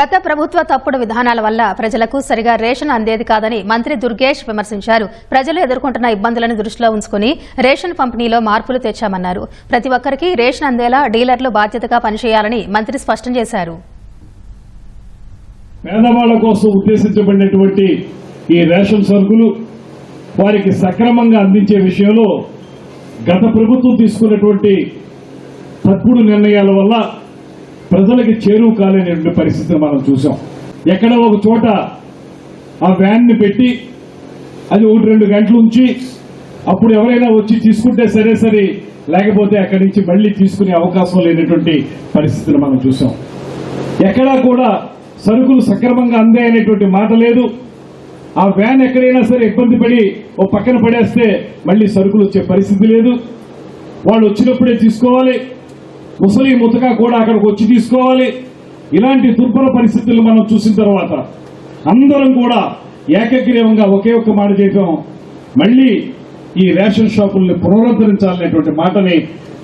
గత ప్రభుత్వ తప్పుడు విధానాల వల్ల ప్రజలకు సరిగా రేషన్ అందేది కాదని మంత్రి దుర్గేష్ విమర్శించారు. ప్రజలు ఎదుర్కొంటున్న ఇబ్బందులను దృష్టిలో ఉంచుకుని రేషన్ పంపిణీలో మార్పులు తెచ్చామన్నారు. ప్రతి ఒక్కరికి రేషన్ అందేలా డీలర్లు బాధ్యతగా పనిచేయాలని మంత్రి స్పష్టం చేశారు. పేదవాళ్ళ కోసం ఉద్దేశించబడినటువంటి ఈ రేషన్ సరుకులు వారికి సక్రమంగా అందించే విషయంలో గత ప్రభుత్వం తీసుకున్నటువంటి తప్పుడు నిర్ణయాల వల్ల ప్రజలకి చేరువు కాలేనటువంటి పరిస్థితిని మనం చూసాం. ఎక్కడ ఒక చోట ఆ వ్యాన్ని పెట్టి అది ఒకటి రెండు గంటలు ఉంచి అప్పుడు ఎవరైనా వచ్చి తీసుకుంటే సరే సరే లేకపోతే అక్కడి నుంచి మళ్ళీ తీసుకునే అవకాశం లేనటువంటి పరిస్థితిని మనం చూసాం. ఎక్కడా కూడా సరుకులు సక్రమంగా అందాయనేటువంటి మాట లేదు. ఆ వ్యాన్ ఎక్కడైనా సరే ఇబ్బంది పడి ఓ పక్కన పడేస్తే మళ్ళీ సరుకులు వచ్చే పరిస్థితి లేదు. వాళ్ళు వచ్చినప్పుడే తీసుకోవాలి. ముసలి ముతక కూడా అక్కడికి వచ్చి తీసుకోవాలి. ఇలాంటి దుర్భర పరిస్థితులు మనం చూసిన తర్వాత అందరం కూడా ఏకగ్రీవంగా ఒకే ఒక్క మాట చేయటం మళ్ళీ ఈ రేషన్ షాపుల్ని పునరుద్ధరించాలనేటువంటి మాటని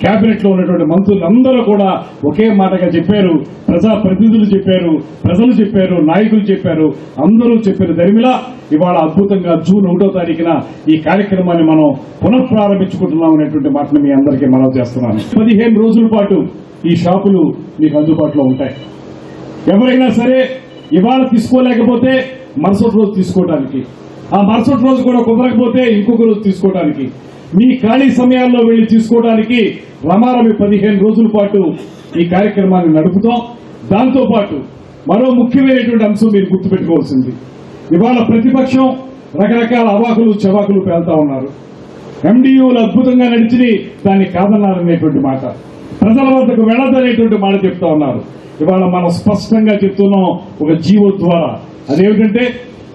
కేబినెట్లో ఉన్నటువంటి మంత్రులు అందరూ కూడా ఒకే మాటగా చెప్పారు. ప్రజా ప్రతినిధులు చెప్పారు ప్రజలు చెప్పారు నాయకులు చెప్పారు అందరూ చెప్పారు. దరిమిలా ఇవాళ అద్భుతంగా జూన్ ఒకటో తారీఖున ఈ కార్యక్రమాన్ని మనం పునఃప్రారంభించుకుంటున్నాం అనేటువంటి మాటను మీ అందరికీ మనం చేస్తున్నాను. పదిహేను రోజుల పాటు ఈ షాపులు మీకు అందుబాటులో ఉంటాయి. ఎవరైనా సరే ఇవాళ తీసుకోలేకపోతే మరుసటి రోజు తీసుకోవడానికి ఆ మరుసటి రోజు కూడా కుదరకపోతే ఇంకొక రోజు తీసుకోవడానికి మీ ఖాళీ సమయాల్లో వెళ్ళి తీసుకోవడానికి రమారమి పదిహేను రోజుల పాటు ఈ కార్యక్రమాన్ని నడుపుతాం. దాంతో పాటు మరో ముఖ్యమైనటువంటి అంశం మీరు గుర్తుపెట్టుకోవాల్సింది. ఇవాళ ప్రతిపక్షం రకరకాల అవాకులు చవాకులు పేల్తా ఉన్నారు. ఎండియూలు అద్భుతంగా నడిచి దాన్ని కాదన్నారనేటువంటి మాట. ప్రజల వద్దకు వెళ్ళదనేటువంటి మాట చెప్తా ఉన్నారు. ఇవాళ మనం స్పష్టంగా చెప్తున్నాం ఒక జీవో ద్వారా. అదేమిటంటే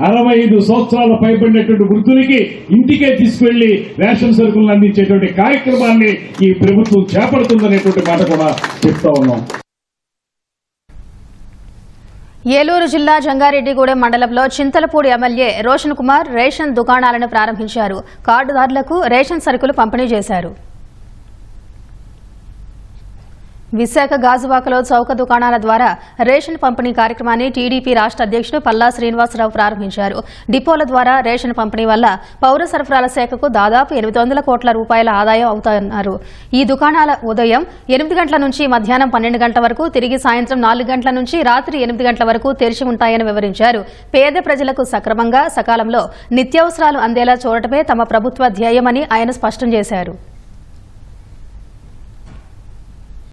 అరవై ఐదు సంవత్సరాల పైబడినటువంటి వృద్ధులకి ఇంటికే తీసుకెళ్ళి రేషన్ సరుకులను అందించేటువంటి కార్యక్రమాన్ని ఈ ప్రభుత్వం చేపడుతుందనేటువంటి మాట కూడా చెప్తా ఉన్నాం. ఏలూరు జిల్లా జంగారెడ్డిగూడెం మండలంలో చింతలపూడి ఎమ్మెల్యే రోషన్ కుమార్ రేషన్ దుకాణాలను ప్రారంభించారు. కార్డుదారులకు రేషన్ సరుకులు పంపిణీ చేశారు. విశాఖ గాజువాకలో చౌక దుకాణాల ద్వారా రేషన్ పంపిణీ కార్యక్రమాన్ని టీడీపీ రాష్ట్ర అధ్యక్షుడు పల్లా శ్రీనివాసరావు ప్రారంభించారు. డిపోల ద్వారా రేషన్ పంపిణీ వల్ల పౌర సరఫరాల శాఖకు దాదాపు ఎనిమిది వందల కోట్ల రూపాయల ఆదాయం అవుతాయన్నారు. ఈ దుకాణాల ఉదయం ఎనిమిది గంటల నుంచి మధ్యాహ్నం పన్నెండు గంటల వరకు తిరిగి సాయంత్రం నాలుగు గంటల నుంచి రాత్రి ఎనిమిది గంటల వరకు తెరిచి ఉంటాయని వివరించారు. పేద ప్రజలకు సక్రమంగా సకాలంలో నిత్యావసరాలు అందేలా చూడటమే తమ ప్రభుత్వ ధ్యేయమని ఆయన స్పష్టం చేశారు.